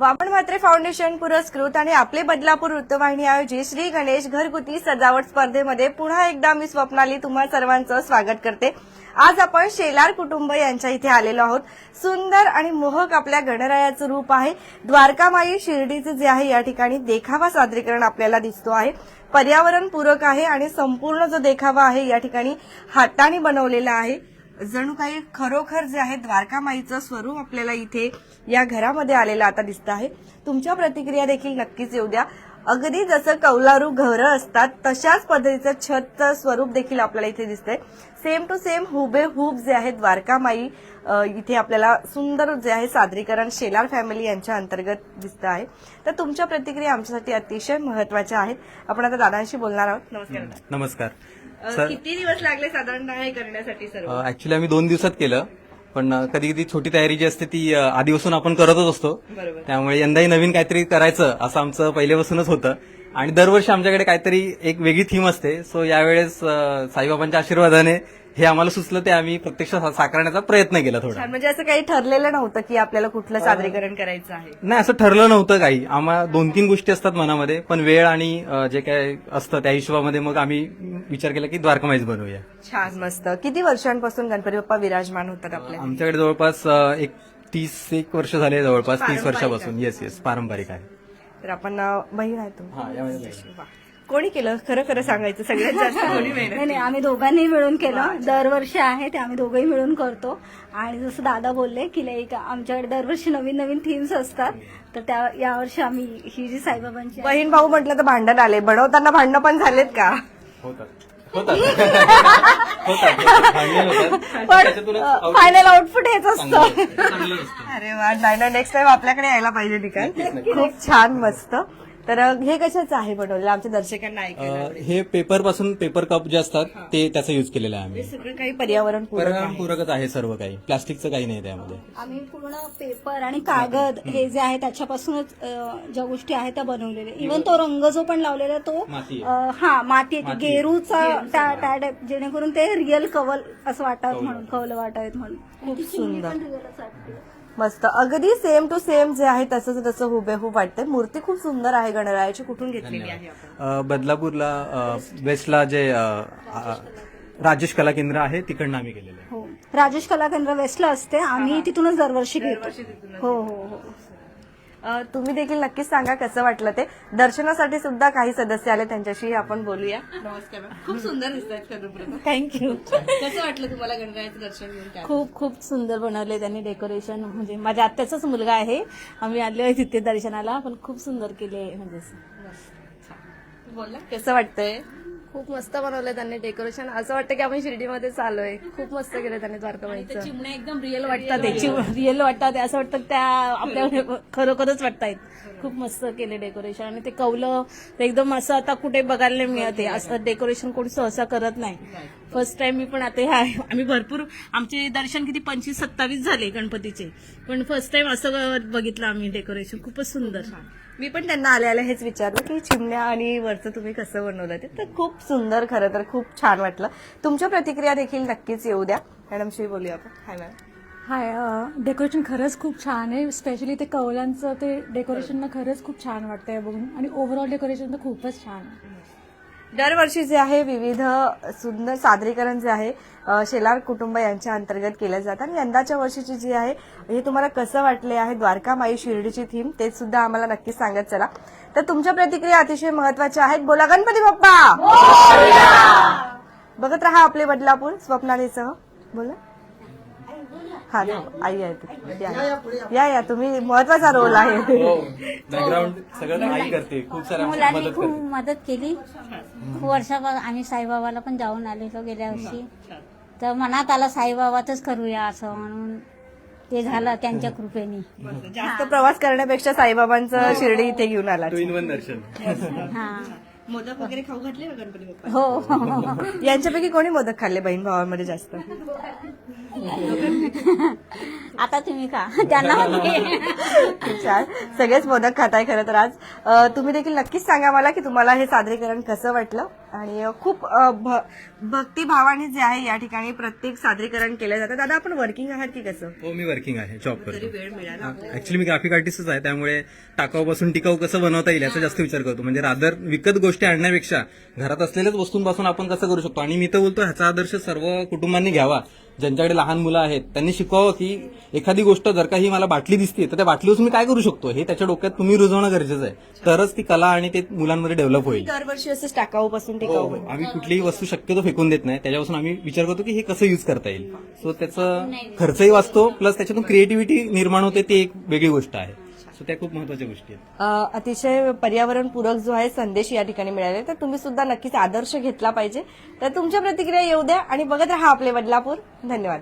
Vaman Mhatre foundation पुरस्कृत आणि आपले बदलापूर वृत्तवाहिनी आयोजित श्री गणेश घरगुती सजावट स्पर्धेमध्ये पुन्हा एकदा मी स्वप्नाली तुम्हा सर्वांचं स्वागत करते. आज आपण शेलार कुटुंब यांच्या इथे आलेलो आहोत. सुंदर आणि मोहक आपल्या गणरायाचं रूप आहे. द्वारकामाई शिर्डीचं जे आहे या ठिकाणी देखावा सादरीकरण आपल्याला दिसतो आहे. पर्यावरण पूरक आहे आणि संपूर्ण जो देखावा आहे या ठिकाणी हाताने बनवलेला आहे. जणू काही खरोखर जे आहे द्वारकामाईचं स्वरूप आपल्याला इथे या घरामध्ये आलेलं आता दिसतं आहे. तुमच्या प्रतिक्रिया देखील नक्कीच येऊ द्या. अगदी जसं कौलारू घरं असतात तशाच पद्धतीचं छतचं स्वरूप देखील आपल्याला इथे दिसतंय. सेम टू सेम हुबे हुब जे आहे द्वारकामाई इथे आपल्याला सुंदर जे आहे सादरीकरण शेलार फॅमिली यांच्या अंतर्गत दिसतं आहे. तर तुमच्या प्रतिक्रिया आमच्यासाठी अतिशय महत्त्वाच्या आहेत. आपण आता दादांशी बोलणार आहोत. नमस्कार. दादा. नमस्कार. सर किती दिवस लागले साधारणतः हे करण्यासाठी सर्व? ऍक्च्युली आम्ही दोन दिवसात केलं पण कधी कधी छोटी तयारी जी असते ती अ, आधीपासून आपण करतच असतो. बरोबर. त्यामुळे यंदाही नवीन काहीतरी करायचं असं आमचं पहिल्यापासूनच होतं. आणि दरवर्षी आमच्याकडे काहीतरी एक वेगळी थीम असते. सो यावेळेस साईबाबांच्या आशीर्वादाने हे आम्हाला सुचलं ते आम्ही प्रत्यक्ष साकारण्याचा प्रयत्न केला थोडा. म्हणजे असं काही ठरलेलं नव्हतं की आपल्याला कुठलं सादरीकरण करायचं आहे? नाही असं ठरलं नव्हतं काही. आम्हाला दोन तीन गोष्टी असतात मनामध्ये पण वेळ आणि जे काय असतं त्या हिशोबामध्ये मग आम्ही विचार केला की द्वारकामाईच बनवूया. छान मस्त. किती वर्षांपासून गणपती बाप्पा विराजमान होतात आपल्या? आमच्याकडे जवळपास एक तीस एक वर्ष झाले जवळपास तीस वर्षापासून. येस येस पारंपरिक आहे. तर आपण बहीण आहे तू हा. वा. कोणी केलं? खरं खरं सांगायचं सगळ्यात जास्त कोणी नाही नाही आम्ही दोघांनी मिळून केलं. दरवर्षी आहे ते आम्ही दोघंही मिळून करतो. आणि जसं दादा बोलले की लाईक आमच्याकडे दरवर्षी नवीन नवीन थीम्स असतात. तर त्या यावर्षी आम्ही ही जी साईबाबांची आहे, बहीण भाऊ म्हटलं तर भांडण आले. बनवताना भांडणं पण झालेत का? होतात. होतात. होतात भांडण होतात. त्याच्यातूनच पण out- फायनल आउटपुट हेच असतं. चांगलं असतं. अरे वा नाही ना नेक्स्ट टाइम आपल्याकडे यायला पाहिजे ठिकाण खूप छान मस्त. तर हे कशाचं आहे बनवलेलं? आमच्या दर्शकांना ऐकायला अ, आवडेल. हे पेपरपासून पेपर कप जे असतात ते त्याचा युज केलेला आहे आम्ही. हे सगळं काही पर्यावरण पूरक आहे. पूरकच आहे सर्व काही. प्लास्टिकचं काही नाही त्यामध्ये. आम्ही पूर्ण पेपर आणि कागद हे जे आहे त्याच्यापासूनच अ, ज्या गोष्टी आहेत त्या बनवलेल्या. इव्हन तो रंग जो पण लावलेला आहे तो माती अ, हा माती. गेरूचा त्या जेणेकरून ते रिअल कवल असं वाटावं म्हणून कवल वाटावेत म्हणून. खूप सुंदर. वाटते. मस्त. अगदी सेम टू सेम जे आहे तसंच तसं हुबेहूब वाटते मूर्ती खूप सुंदर आहे गणरायाची कुठून घेतलेली आहे आपण? अ, बदलापूरला अ, वेस्टला जे अ, अ, राजेश कला केंद्र आहे तिकडनं आम्ही गेलेलं आहे. हो. राजेश कला केंद्र वेस्टला असते. आम्ही तिथूनच दरवर्षी घेतो हो हो हो. अ, तुम्ही देखील नक्कीच सांगा कसं वाटलं ते. दर्शनासाठी सुद्धा काही सदस्य आले त्यांच्याशी आपण बोलूया. नमस्कार खूप सुंदर दिसतात थँक्यू कसं वाटलं तुम्हाला गणरायाचं दर्शन घेऊन खूप खूप सुंदर बनवले त्यांनी डेकोरेशन. म्हणजे माझ्या आत्याचाच मुलगा आहे. आम्ही आलो तिथे दर्शनाला पण खूप सुंदर केले म्हणजे बोला. कसं वाटतंय? खूप मस्त बनवलंय त्यांनी डेकोरेशन. असं वाटतं की आपण शिर्डीमध्येच आलोय खूप मस्त केलं त्यांनी द्वारकामाईचं चिमण्या एकदम रिअल वाटतात. रिअल वाटतात. असं वाटतं त्या आपल्या खरोखरच वाटतायत. खूप मस्त केले डेकोरेशन. आणि ते कौलं ते एकदम असं आता कुठे बघायला नाही मिळते असं डेकोरेशन कोणी सहसा करत नाही. फर्स्ट टाइम मी पण आता हे आहे आम्ही भरपूर आमचे दर्शन किती? पंचवीस सत्तावीस झाले गणपतीचे. पण फर्स्ट टाइम असं बघितलं आम्ही डेकोरेशन खूपच सुंदर. मी पण त्यांना आले आले हेच विचारलं की चिमण्या आणि वरचं तुम्ही कसं बनवलं ते? तर खूप सुंदर खरं तर खूप छान वाटलं. तुमच्या प्रतिक्रिया देखील नक्कीच येऊ द्या. मॅडमशी बोलूया आपण. हाय मॅम हाय डेकोरेशन खरंच खूप छान आहे. स्पेशली ते कवलांचं ते डेकोरेशन ना खरंच खूप छान वाटतंय बघून. आणि ओव्हरऑल डेकोरेशन तर खूपच छान आहे. दरवर्षी जे आहे विविध सुंदर सादरीकरण जे आहे शेलार कुटुंब यांच्या अंतर्गत केलं जातं. आणि यंदाच्या वर्षीची जी आहे हे तुम्हाला कसं वाटले आहे द्वारकामाई शिर्डीची थीम ते सुद्धा आम्हाला नक्कीच सांगत चला. तर तुमच्या प्रतिक्रिया अतिशय महत्त्वाच्या आहेत. बोला गणपती बाप्पा! बघत राहा आपले बदलापूर स्वप्नालीसह. बोला. हा आई आहे. या, या. या तुम्ही महत्त्वाचा रोल आहे. बॅकग्राऊंड सगळं आई करते. खूप साऱ्या मुलांनी मदत खूप करते मदत केली. खूप वर्षापासून आम्ही साईबाबाला पण जाऊन आलेलो गेल्या वर्षी. तर मनात आलं साईबाबातच करूया असं म्हणून ते झालं त्यांच्या कृपेने. जास्त प्रवास करण्यापेक्षा साईबाबांचं शिर्डी इथे घेऊन आला. टू इन वन दर्शन हा. मोदक वगैरे खाऊ घातले का गणपती बाप्पा हो. यांच्यापैकी कोणी मोदक खाल्ले बहीण भावांमध्ये जास्त? आता तुम्ही का त्यांना सगळेच मोदक खाताय खरं तर आज. तुम्ही देखील नक्कीच सांगा मला की तुम्हाला हे सादरीकरण कसं वाटलं? आणि खूप भक्तिभावाने जे आहे या ठिकाणी प्रत्येक सादरीकरण केलं जातं. दादा आपण वर्किंग आहात की कसं? हो मी वर्किंग आहे. जॉब तरी करतो. वेळ मिळाला ऍक्च्युली मी ग्राफिक आर्टिस्टच आहे. त्यामुळे टाकाऊपासून टिकाऊ कसं बनवता येईल याचा जास्त विचार करतो. म्हणजे रादर विकत गोष्टी आणण्यापेक्षा घरात असलेल्याच वस्तूंपासून आपण कसं करू शकतो? आणि मी तर बोलतो ह्याचा आदर्श सर्व कुटुंबांनी घ्यावा. ज्यांच्याकडे लहान मुलं आहेत त्यांनी शिकवावं की एखादी गोष्ट जर का ही मला बाटली दिसते तर त्या बाटलीपासून मी काय करू शकतो? हे त्याच्या डोक्यात तुम्ही रुजवणं गरजेचं आहे. तरच ती कला आणि ते मुलांमध्ये डेव्हलप होईल. दरवर्षी टाकाऊ पासून हो, टिकाऊ हो. आम्ही कुठलीही वस्तू शक्यतो फेकून देत नाही. त्याच्यापासून आम्ही विचार करतो की हे कसं युज करता येईल. सो त्याचं खर्चही वाचतो प्लस त्याच्यातून क्रिएटिव्हिटी निर्माण होते ती एक वेगळी गोष्ट आहे. सो त्या खूप महत्त्वाच्या गोष्टी आहेत. अतिशय पर्यावरणपूरक जो आहे संदेश या ठिकाणी मिळाले तर तुम्ही सुद्धा नक्कीच आदर्श घेतला पाहिजे. तर तुमच्या प्रतिक्रिया येऊ द्या आणि बघत राहा आपले बदलापूर धन्यवाद.